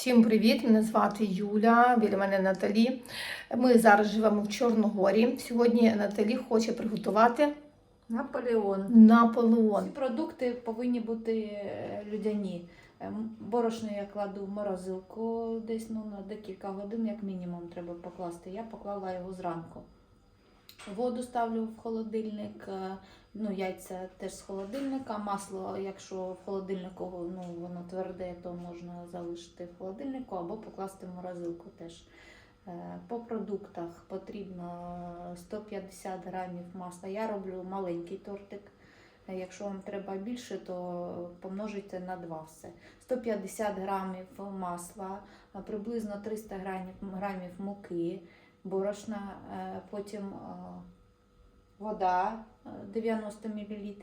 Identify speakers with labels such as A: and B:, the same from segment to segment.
A: Всім привіт! Мене звати Юля, біля мене Наталі. Ми зараз живемо в Чорногорі. Сьогодні Наталі хоче приготувати
B: Наполеон.
A: Наполеон.
B: Ці продукти повинні бути е, людяні. Ем, Борошно я кладу в морозилку десь ну, на декілька годин, як мінімум, треба покласти. Я поклала його зранку. Воду ставлю в холодильник, е, ну, яйця теж з холодильника. Масло, якщо в холодильнику ну, воно тверде, то можна залишити в холодильнику або покласти в морозилку теж. Е, По продуктах потрібно 150 грамів масла. Я роблю маленький тортик. Е, Якщо вам треба більше, то помножуйте на 2 все. 150 грамів масла, приблизно 300 грамів, грамів муки, борошна, е, потім е, вода е, 90 мл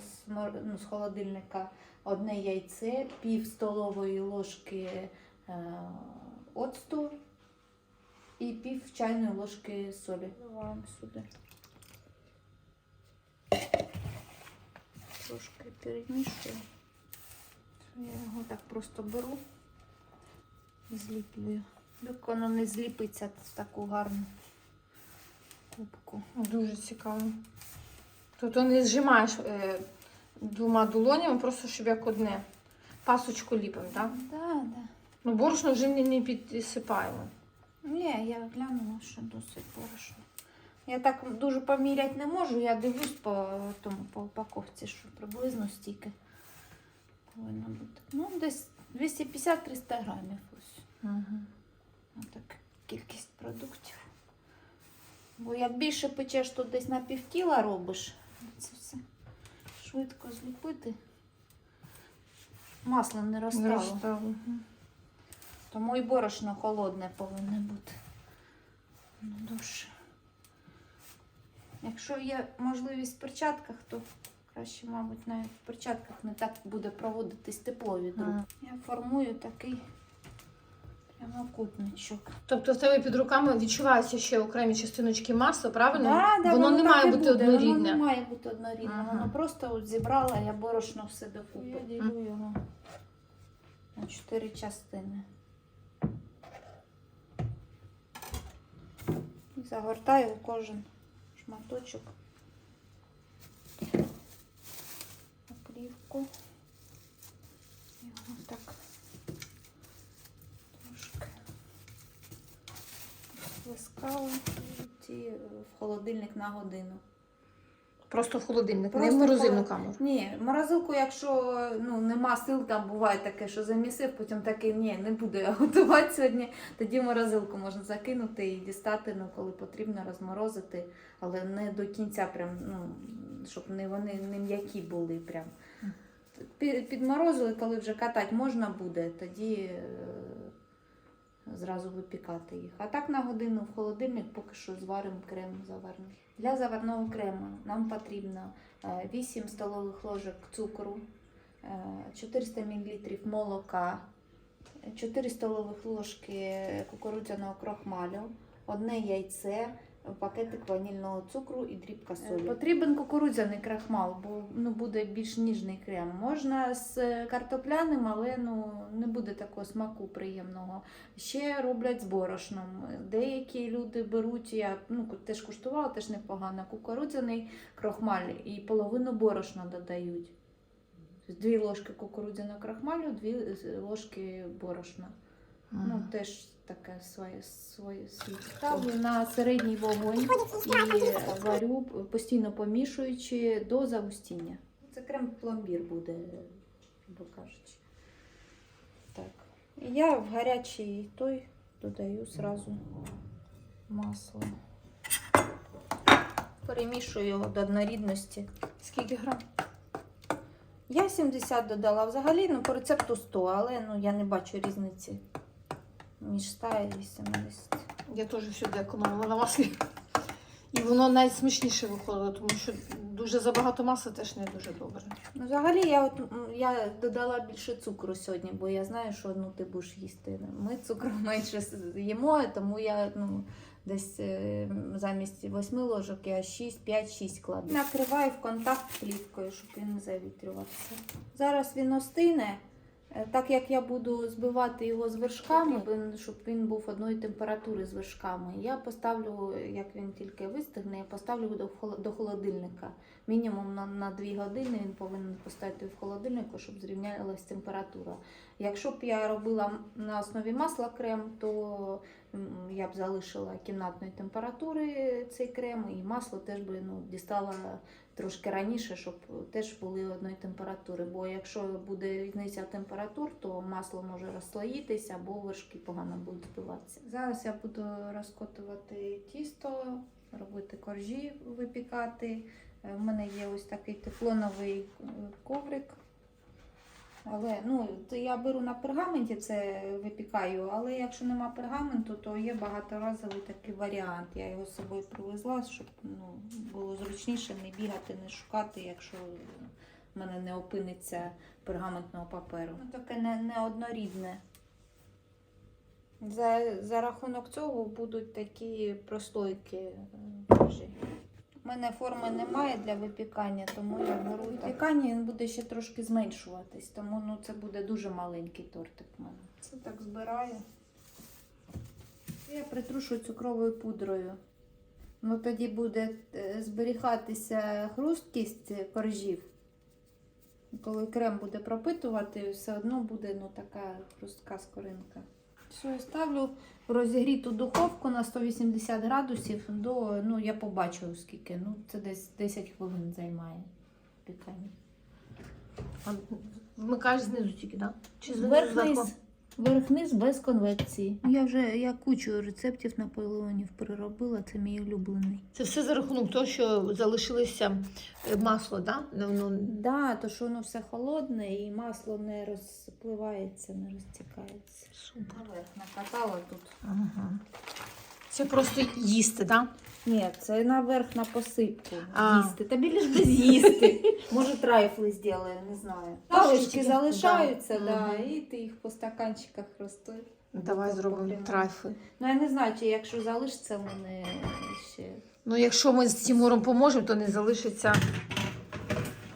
B: з, мор- ну, з холодильника, одне яйце, пів столової ложки е, оцту і пів чайної ложки солі. Вливаємо сюди. Трошки перемішую. Я його так просто беру зліплюю. Доки воно не зліпиться в таку гарну кубку.
A: Дуже цікаво. Тут не зжимаєш е, двома долонями, просто щоб як одне. Пасочку ліпимо, так?
B: Да, да.
A: Ну, борошно вже не, не підсипаємо.
B: Ні, я глянула, що досить борошно. Я так дуже поміряти не можу, я дивлюсь по тому по упаковці, що приблизно стільки повинно бути. Ну, десь 250-300 грамів ось. Кількість продуктів. Бо як більше печеш, то десь на півтіла робиш. Це все швидко зліпити. Масло не розстало. Тому і борошно холодне повинне бути. Ну, дуже. Якщо є можливість в перчатках, то краще, мабуть, навіть в перчатках не так буде проводитись тепло від рук. Я формую такий прямокутничок.
A: Тобто в тебе під руками відчуваються ще окремі частиночки масла, правильно?
B: Да, да,
A: воно, не
B: так
A: має
B: і
A: бути
B: буде, Воно не має бути однорідне.
A: Ага.
B: Воно просто от зібрала я борошно все докупи. Я ділю його на чотири частини. І загортаю кожен шматочок. Оплівку. Його так трошки плескала і ті в холодильник на годину.
A: Просто в холодильник, не
B: Просто
A: в морозильну
B: холод-
A: камеру.
B: Ні, в морозилку, якщо ну, нема сил, там буває таке, що замісив, потім такий, ні, не буду я готувати сьогодні. Тоді морозилку можна закинути і дістати, ну, коли потрібно розморозити, але не до кінця, прям, ну, щоб не вони не м'які були. Прям. Підморозили, коли вже катати можна буде, тоді е, зразу випікати їх. А так на годину в холодильник поки що зваримо крем заварний. Для заварного крему нам потрібно е, 8 столових ложок цукру, е, 400 мл молока, 4 столових ложки кукурудзяного крохмалю, одне яйце, пакетик ванільного цукру і дрібка солі. Потрібен кукурудзяний крахмал, бо ну, буде більш ніжний крем. Можна з е, картопляним, але ну, не буде такого смаку приємного. Ще роблять з борошном. Деякі люди беруть, я ну, теж куштувала, теж непогано, кукурудзяний крохмаль і половину борошна додають. Дві ложки кукурудзяного крахмалю, дві ложки борошна. Ну, теж таке своє, своє світ. Ставлю на середній вогонь і варю, постійно помішуючи до загустіння. Це крем пломбір буде, грубо кажучи. Так. І я в гарячий той додаю зразу масло. Перемішую його до однорідності.
A: Скільки грам?
B: Я 70 додала взагалі, ну по рецепту 100, але ну, я не бачу різниці між 100 і 80.
A: Я теж всюди економила на маслі. І воно навіть смачніше виходило, тому що дуже забагато масла теж не дуже добре.
B: Ну, взагалі, я от я додала більше цукру сьогодні, бо я знаю, що ну, ти будеш їсти. Ми цукру менше їмо, тому я ну, десь е, замість 8 ложок я 6, 5-6 кладу. Накриваю в контакт плівкою, щоб він не завітрювався. Зараз він остине. Е, Так як я буду збивати його з вершками, щоб він був одної температури з вершками, я поставлю, як він тільки вистигне, я поставлю до, холодильника. Мінімум на, на 2 години він повинен поставити в холодильнику, щоб зрівнялась температура. Якщо б я робила на основі масла крем, то я б залишила кімнатної температури цей крем, і масло теж би ну, дістала трошки раніше, щоб теж були одної температури. Бо якщо буде різниця температур, то масло може розслоїтися або вершки погано будуть збиватися. Зараз я буду розкотувати тісто, робити коржі, випікати. У мене є ось такий тефлоновий е, коврик. Але ну, то я беру на пергаменті, це випікаю, але якщо нема пергаменту, то є багаторазовий такий варіант. Я його з собою привезла, щоб ну, було зручніше не бігати, не шукати, якщо в мене не опиниться пергаментного паперу. Ну, таке не, неоднорідне. За, за рахунок цього будуть такі прослойки е. У мене форми немає для випікання, тому я беру випікання, він буде ще трошки зменшуватись, тому ну, це буде дуже маленький тортик в мене. Це так збираю. Я притрушу цукровою пудрою. Ну тоді буде е, зберігатися хрусткість коржів. Коли крем буде пропитувати, все одно буде ну, така хрустка скоринка. Все, я ставлю в розігріту духовку на 180 градусів до, ну я побачу скільки. Ну, це десь 10 хвилин займає пікання.
A: Вмикаєш знизу тільки, так? Чи знизу зверху?
B: Верх-низ без конвекції. Я вже я кучу рецептів наполеонів переробила, це мій улюблений.
A: Це все за рахунок того, що залишилося е, масло, так? Да? Ну,
B: Да, то що воно все холодне і масло не розпливається, не розтікається.
A: супер.
B: Накатала тут.
A: Ага. Це просто їсти, так?
B: Ні, це наверх на посипку
A: А.
B: їсти. Тобі лиш би з'їсти. Може, трайфли зробимо, не знаю. Залишки залишаються,
A: Да.
B: да. І ти їх по стаканчиках розтоїш.
A: Давай
B: Так,
A: зробимо
B: потрібно.
A: трайфи.
B: Ну я не знаю, чи якщо залишиться в мене ще.
A: Ну, якщо ми з Тимуром поможемо, то не залишиться.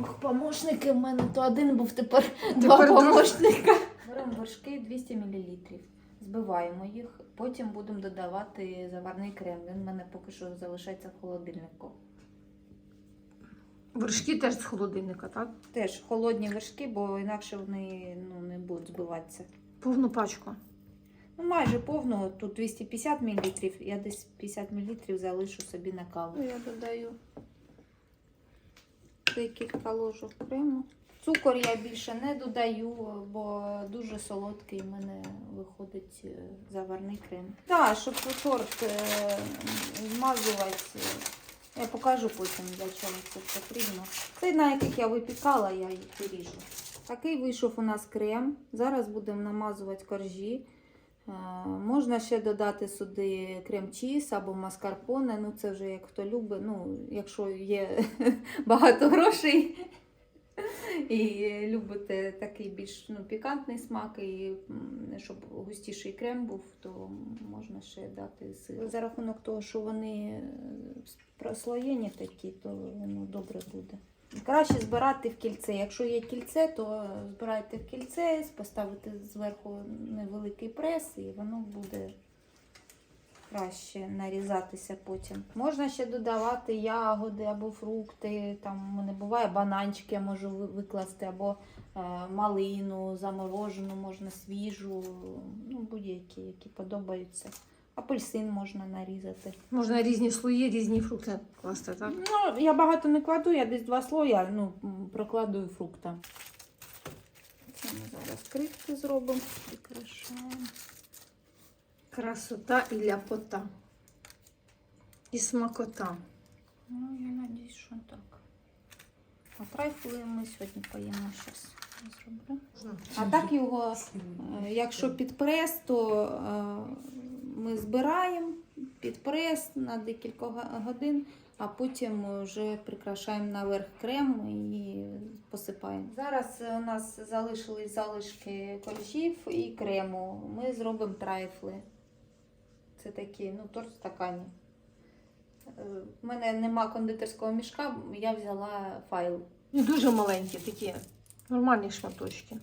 B: Ох, помощники в мене то один був тепер,
A: Тепер
B: два
A: друг-
B: помощника. Беремо вершки 200 мл. Збиваємо їх, потім будемо додавати заварний крем. Він в мене поки що залишається в холодильнику.
A: Вершки теж з холодильника, так?
B: Теж холодні вершки, бо інакше вони ну, не будуть збиватися.
A: Повну пачку.
B: Ну, майже повну, тут 250 мл, я десь 50 мл залишу собі на каву. Я додаю декілька ложок крему. Цукор я більше не додаю, бо дуже солодкий в мене виходить е, заварний крем. Так, щоб торт е, змазувати, я покажу потім, для чого це потрібно. Це на яких я випікала, я їх виріжу. Такий вийшов у нас крем. Зараз будемо намазувати коржі. Е, Можна ще додати сюди крем-чіз або маскарпоне. Ну, це вже як хто любить. Ну, якщо є багато грошей і любите такий більш ну, пікантний смак, і щоб густіший крем був, то можна ще дати сир. За рахунок того, що вони е, прослоєні такі, то воно добре буде. Краще збирати в кільце. Якщо є кільце, то збирайте в кільце, поставити зверху невеликий прес, і воно буде краще нарізатися потім. Можна ще додавати ягоди або фрукти. Там мене буває бананчики, я можу викласти, або е, малину заморожену, можна свіжу, ну будь-які, які подобаються. Апельсин можна нарізати.
A: Можна різні слої, різні фрукти класти, так?
B: Ну, я багато не кладу, я десь два слоя ну, прокладую фрукта. Це ми зараз кришки зробимо, прикрашаємо.
A: Красота і ляпота. І смакота.
B: Ну, я надіюсь, що так. А трайфли ми сьогодні поїмо. Зроблю. А так його, е, якщо під прес, то е, ми збираємо під прес на декілька годин, а потім вже прикрашаємо наверх крем і посипаємо. Зараз у нас залишились залишки коржів і крему. Ми зробимо трайфли. Це такі, ну, торт в стакані. Е, У мене нема кондитерського мішка, я взяла файл.
A: Ну, дуже маленькі такі. Нормальні шматочки.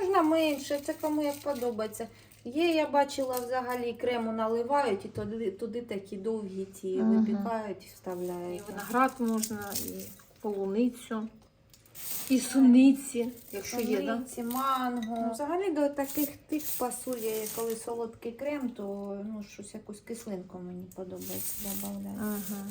B: можна менше, це кому як подобається. Є, я бачила, взагалі крему наливають і туди, туди такі довгі ці
A: Ага.
B: випікають і
A: І виноград можна, і полуницю, і суниці, якщо є, так?
B: Суниці, манго. Ну, взагалі до таких тих пасує, коли солодкий крем, то ну, щось якусь кислинку мені подобається додати.
A: Ага.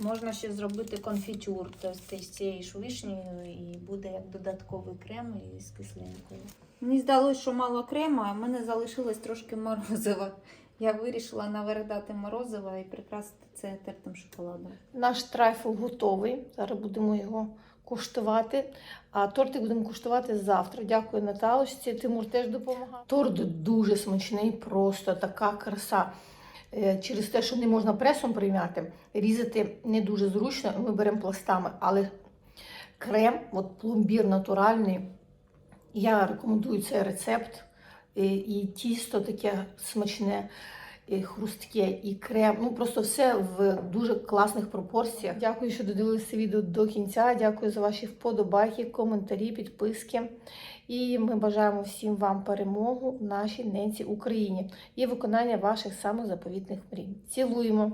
B: Можна ще зробити конфітюр тобто з цією ж вишнею і буде як додатковий крем із кислинкою. Мені здалося, що мало крему, а в мене залишилось трошки морозива. Я вирішила наверх дати морозива і прикрасити це тертим шоколадом.
A: Наш трайфл готовий. Зараз будемо його куштувати. А тортик будемо куштувати завтра. Дякую Наталочці. Тимур теж допомагав. Торт дуже смачний, просто така краса. Е, Через те, що не можна пресом прийняти, різати не дуже зручно. Ми беремо пластами, але крем, от пломбір натуральний. Я рекомендую цей рецепт. І, і тісто таке смачне, хрустке, і крем. Ну просто все в дуже класних пропорціях. Дякую, що додивилися відео до кінця. Дякую за ваші вподобайки, коментарі, підписки. І ми бажаємо всім вам перемогу в нашій ненці Україні і виконання ваших самозаповітних мрій. Цілуємо!